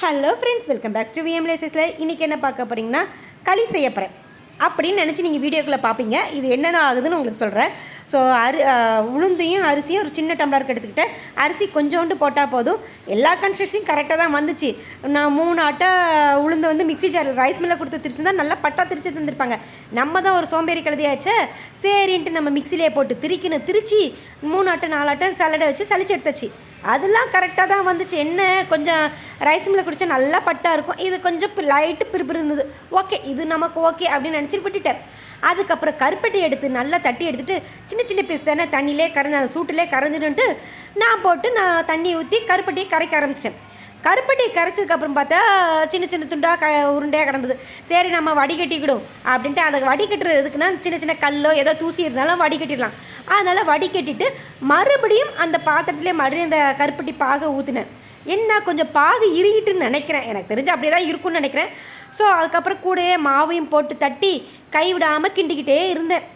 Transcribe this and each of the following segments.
Hello friends welcome back to VM லேசஸில் இன்றைக்கி என்ன பார்க்க போகிறீங்கன்னா களி செய்ய போகிறேன் அப்படின்னு நினச்சி நீங்கள் வீடியோக்குள்ளே பார்ப்பீங்க இது என்னென்ன ஆகுதுன்னு உங்களுக்கு சொல்கிறேன் ஸோ அரி உளுந்தையும் அரிசியும் ஒரு சின்ன டம்ளருக்கு எடுத்துக்கிட்டேன் அரிசி கொஞ்சோண்டு போட்டால் போதும். எல்லா கன்ஸ்ட்ரக்ஷனும் கரெக்டாக தான் வந்துச்சு. நான் மூணு அட்டை உளுந்து வந்து மிக்ஸி ஜார் ரைஸ் மில்லில் கொடுத்து திரிச்சிருந்தா நல்லா பட்டா திரிச்சு தந்திருப்பாங்க. நம்ம தான் ஒரு சோம்பேறி கழுதியாச்சே. சரின்ட்டு நம்ம மிக்சிலேயே போட்டு திரிக்கணும் திரிச்சு மூணு அட்டை நாலு அட்டை சலடை வச்சு சளிச்சு எடுத்தாச்சு. அதெல்லாம் கரெக்டாக தான் வந்துச்சு. என்ன? கொஞ்சம் ரைஸ் மில்லில் குடித்தா நல்லா பட்டாக இருக்கும். இது கொஞ்சம் லைட்டு பிரிப்பு இருந்தது. ஓகே இது நமக்கு ஓகே அப்படின்னு நினச்சிட்டு விட்டுட்டேன். அதுக்கப்புறம் கருப்பட்டி எடுத்து நல்லா தட்டி எடுத்துகிட்டு சின்ன சின்ன சின்ன பீஸ் தானே தண்ணியிலே கரைஞ்ச அந்த சூட்டிலே கரைஞ்சிடுன்ட்டு நான் போட்டு நான் தண்ணி ஊற்றி கருப்பட்டியை கரைக்க ஆரம்பிச்சிட்டேன். கருப்பட்டியை கரைச்சதுக்கப்புறம் பார்த்தா சின்ன சின்ன துண்டாக க உருண்டையாக கிடந்தது. சரி நம்ம வடிகட்டிக்கிடும் அப்படின்ட்டு அதை வடிகட்டுறது எதுக்குன்னா சின்ன சின்ன கல்லோ ஏதோ தூசி இருந்தாலும் வடிகட்டிடலாம். அதனால் வடிகட்டிட்டு மறுபடியும் அந்த பாத்திரத்திலே மறுபடியும் அந்த கருப்பட்டி பாகை ஊற்றினேன் என்ன கொஞ்சம் பாகு இறுகிட்டுன்னு நினைக்கிறேன். எனக்கு தெரிஞ்சு அப்படியே தான் இருக்கும்னு நினைக்கிறேன். ஸோ அதுக்கப்புறம் கூடயே மாவையும் போட்டு தட்டி கைவிடாமல் கிண்டிக்கிட்டே இருந்தேன்.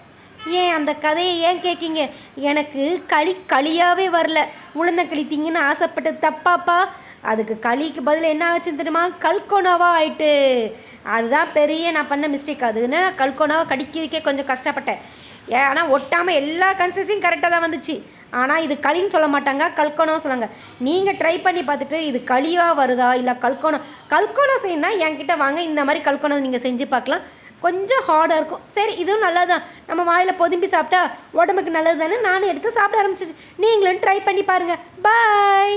ஏன் அந்த கதையை ஏன் கேட்கீங்க எனக்கு களி களியாகவே வரல. உளுந்தங்களி திங்கன்னு ஆசைப்பட்டது தப்பாப்பா. அதுக்கு களிக்கு பதில் என்ன ஆச்சுன்னு தெரியுமா? கல்கோனாவா ஆயிட்டு. அதுதான் பெரிய நான் பண்ண மிஸ்டேக் அதுன்னு கல்கோனாவை கடிக்கிறதுக்கே கொஞ்சம் கஷ்டப்பட்டேன். ஏன்னா ஒட்டாமல் எல்லா கன்சஸையும் கரெக்டாக தான் வந்துச்சு. ஆனால் இது களின்னு சொல்ல மாட்டாங்க கல்கோனோன்னு சொல்லுவாங்க. நீங்கள் ட்ரை பண்ணி பார்த்துட்டு இது களியாக வருதா? இல்லை கல்கோனம் கல்கோனோ செய்யணும்னா என்கிட்ட வாங்க. இந்த மாதிரி கல்கோனம் நீங்கள் செஞ்சு பார்க்கலாம். கொஞ்சம் ஹார்டாக இருக்கும். சரி இதுவும் நல்லா தான் நம்ம வாயில் பொதும்பி சாப்பிட்டா உடம்புக்கு நல்லது தானே நானும் எடுத்து சாப்பிட ஆரம்பிச்சிச்சு. நீங்களும் ட்ரை பண்ணி பாருங்கள் பாய்